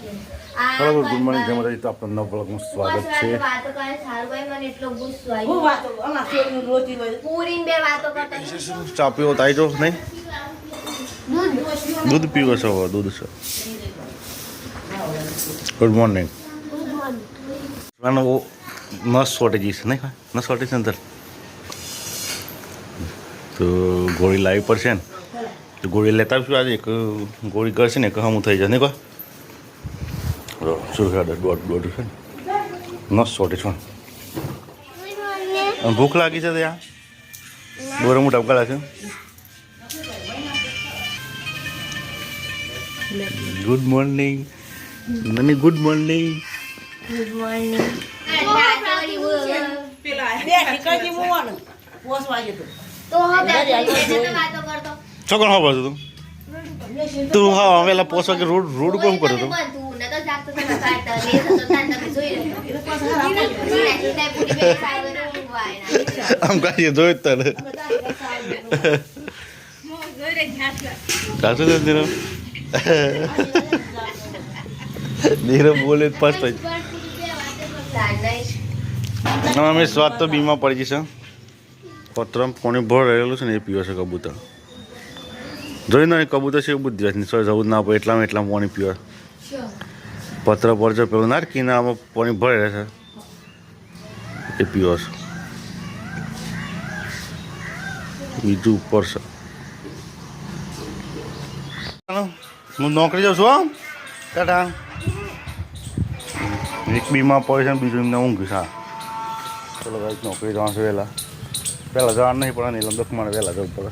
ચલો good morning જય માતાજી. તો આપણો નવ બ્લોગમાં સ્વાગત છે. વાતો કરે સારું ભાઈ મને એટલો ગુસ્સો હું વાતો આમાં ફેરનું રોતી હોય. પૂરીને બે વાતો કરતા ચા પીવો તાઈ જો નહીં? દૂધ. દૂધ પીવો છો દૂધ છો. Good morning. મને નસ શોર્ટેજ છે નહીં નસ શોર્ટેજ છે અંદર? તો ગોળી લાવી પડશે ને? તો ગોળી લેતા આવીશું આજે એક ગોળી કરશે ને એક હમું થઈ જશે નહીં કોઈ શું છે દોઢ દોઢ છે ને શોર્ટેજ પણ અને ભૂખ લાગી છે ત્યાં દોરે મોટા ટપકા છે good morning mummy good morning good morning છોકરો હા પડતું તું તું હા વેલા પોસવા કે રોડ રોડ પર હું કરતો તું બધું ને તો જાગતો તો કાઢતા લે તો તાન તમે જોઈ રહ્યો પછી નાખી ટાઈપ પૂરી બે સાઈડ ઊંઘવા આવ્યા આમ કાંઈ જોયું જ તને કાશું છે નીરવ. નીરવ બોલે પાસ થઈ અમે સ્વાદ તો બીમા પડી જશે પત્રમ પાણી ભર રહેલું છે ને એ પીવે છે કબૂતર. જોઈ ને, કબૂતર છે એવું બુદ્ધિ જવું જ ના પડે, એટલામાં એટલામાં પાણી પીવે. પત્ર પર જો પેલું નાખીને આમાં પાણી ભરે છે. એ પીવો છે. બીજું ઉપર છે. હું નોકરી જાઉં છું આમ ટાટા. એક બીમાં પડે છે ને, બીજું એમને ઊંઘ હા ચલો ભાઈ નોકરી જવાનું છે વહેલા. પહેલાં જવાનું નહીં પડે નહીં લંબક મારે વહેલા જવું પડે.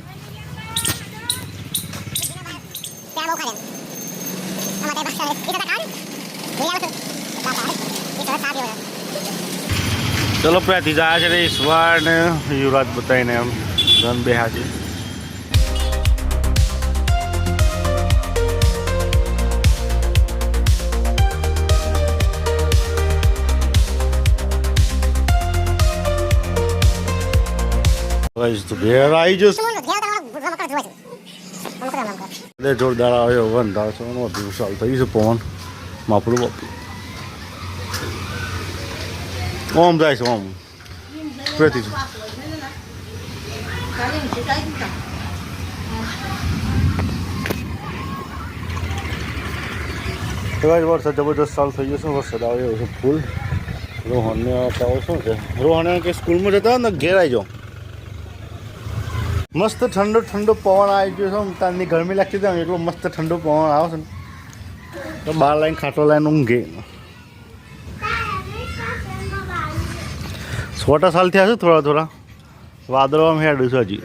ચલો પ્યાથી જાય છે ઈશ્વર ને યુવરાજ બતાવીને એમ ધન બે હાજી તો ઘેર આવી જશે જોરદાર આવ્યો વન છે એનો વધુ થઈ છે પવન. માપડું બાપડું ઓમ જાય છે ઓમ પ્રેતી છે એવા જ વરસાદ જબરદસ્ત સાલ થઈ ગયો છે વરસાદ આવે એવો છે ફૂલ. રોહનને આવો શું છે રોહને કે સ્કૂલમાં જતા ને ઘેર આવી જાઓ મસ્ત ઠંડો ઠંડો પવન આવી ગયો છે તારની ગરમી લાગતી હતી એટલો મસ્ત ઠંડો પવન આવે છે ને. તો બાર લાઈન ખાટો લાઈન ઊંઘે છોટા સાલ થયા છે થોડા થોડા? વાદળમાં હેડું છે હજી.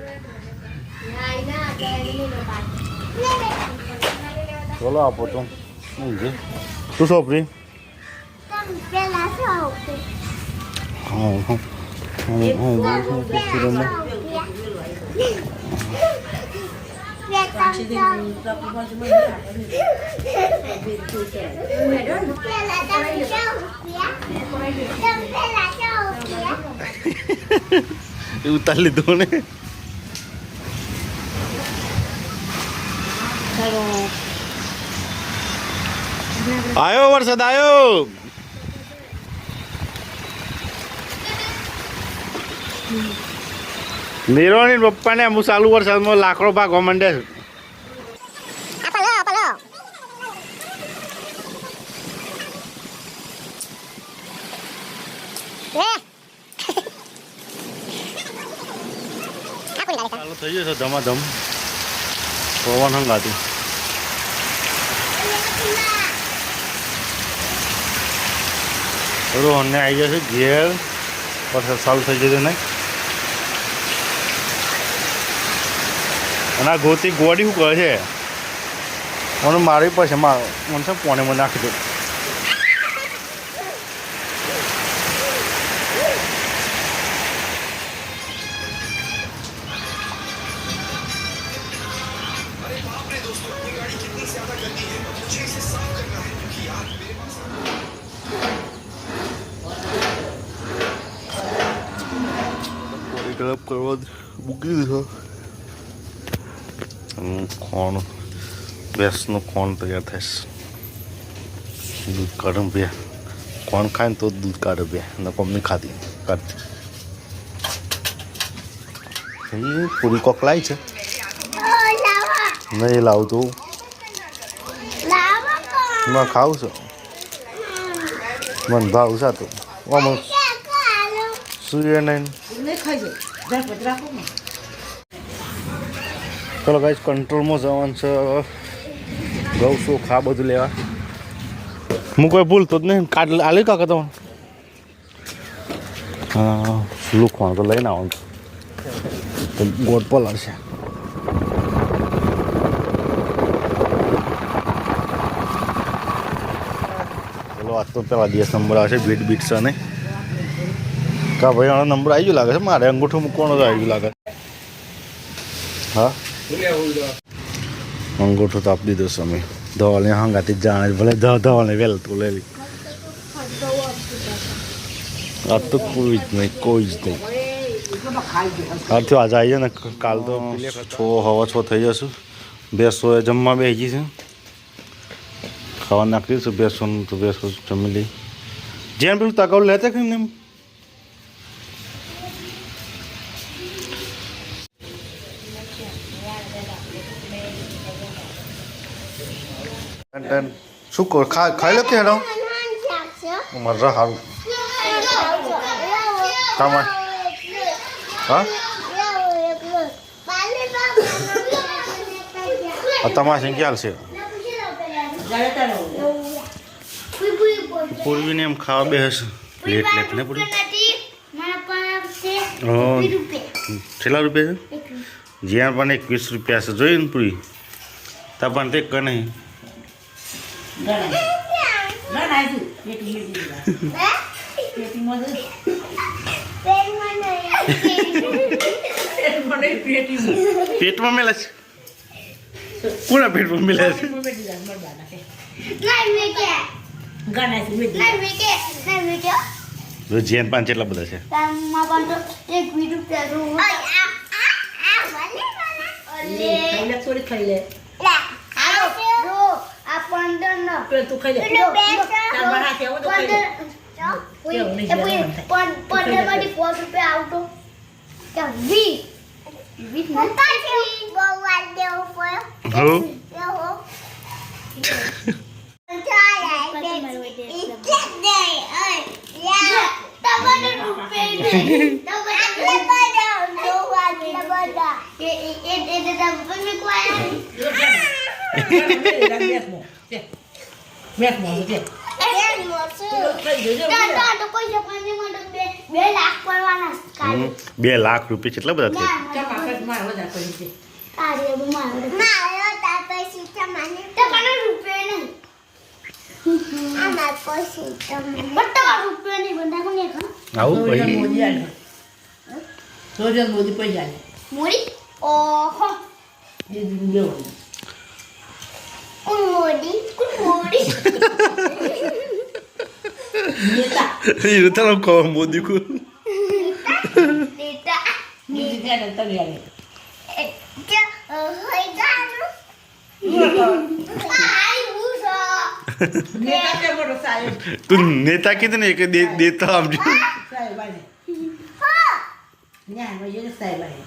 ચલો આપો તો. ઊંઘે તું સોપરી હા હા હા. ઉતાર લીધું ને આયો વરસાદ આયો. નીરોની પપ્પાને હું ચાલુ વરસાદમાં લાકડો ભાગવા માંડે છે. ચાલુ થઈ જશે ધમાધમ. પવન હંગાતું. રોહનને આવી જશે ઘેર. વરસાદ ચાલુ થઈ જશે નહીં. અને આ ગોતી ગોડી શું કરે છે? મને મારવી પડશે મારો. મને છે પોણે મને નાખી દો. ગરમ કરવા મૂકી દીધો. ખોણ ભેંસનું ખોણ તૈયાર થઈશ દૂધ કાઢું બે કોણ ખાય ને તો દૂધ કાઢે બે ને કોમની ખાતી કાઢતી પૂરી કોક લાવી છે નહીં લાવતું માં ખાવું છું મને ભાવ છે તો આમાં ચલો ગાઈસ કંટ્રોલમાં જવાનું છે. ઘઉં ખા બધું લેવા? હું કોઈ ભૂલતો જ નહીં. કાઢ આલી કાકા તમે? હા, લુખવાનું તો લઈને આવવાનું. તો ગોટ છે ચલો, આજ તો પેલા દિવસ નંબર આવશે બીટ બીટ છે નહીં કા ભાઈ નંબર આવી ગયો લાગે છે? મારે અંગૂઠો મૂકવાનો તો આવી ગયું લાગે હા? અંગૂઠો તો આપી દીધો સમય ધવાલને હંગાતી જાણે. ભલે ધ ધવાલને વહેલ તો લઈ આ તો કોઈ જ નહીં કોઈ જ નહીં આજથી આજે આવી જાય ને કાલ તો છો હવા છો થઈ જશું બેસો એ જમવા બે છે ખાવા નાખી દઈશું બેસો તો બેસો જમી લઈ જેમ પેલું તકાવ લેતા કે એમ ટન. શું ખા ખાઈ લો કે હેડો? મજા સારું તમારે હા? તમારે શું ખ્યાલ છે? પૂર્વીને એમ ખાવા બેસ લેટ લેટ ને પૂરી કેટલા રૂપિયા. છે? જ્યાં પણ એકવીસ રૂપિયા છે જોઈ ને પૂરી. તા પણ તે પેટીમાં મેલા છે. કોના પેટમાં મેલા છે? જેન પાંચ એટલા બધા છે. ખાઈ લે થોડી ખાઈ લે પેલું તું ખાઈ લે તાર હાથે આવો તો ખાઈ લે છે ખાઈ જજો બે લાખ રૂપિયા કેટલા બધા થયા ચાલ આપણે મારે વધારે કોણ મોડી નેતા એ તારો કહો મોદી કો ડેટા મોદી ત્યાં તને આલે હોય ગાનું આઈ ઉસો નેતા તે મોટો સાહેબ તું નેતા કીધું ને કે દે- દેતા આપજો સાહેબ આલે હો ન્યા ભાઈ એ સાહેબ આલે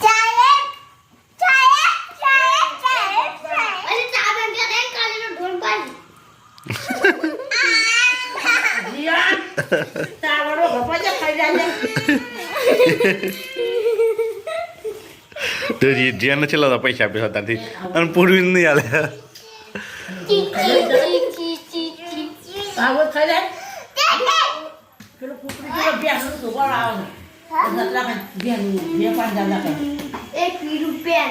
ચાલે ચાલે ચાલે ચાલે અરે ચાલે કે રે કાલીનો ઢોલ પાડી જીયા તાવડો ગપા જે ખાઈ જાય તો જે- જેને છેલ્લા તો પૈસા આપ્યા હતા ત્યાંથી. અને પૂર્વી નહીં હાલે. એક રૂપિયા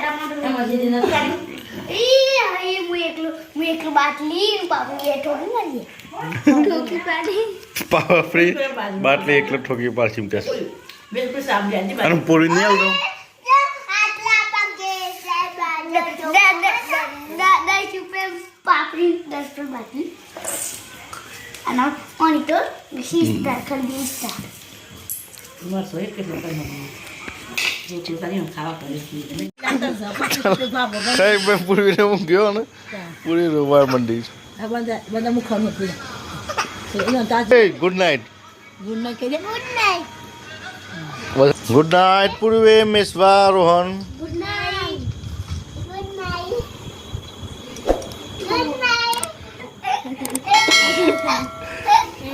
પાપડી બાટલી એકલો ઠોકી પાડશે એમ કહેશે. અને પૂરી નહીં આવતો પાપડી દસ પર બાટલી અને ઓની તો ખાવા કરે છે મેં પૂરીને હું ગયો ને. પૂરી તાજ એ good night good night good night પૂર્વે મિસવા રોહન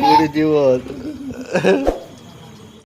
નાઇટ જેવો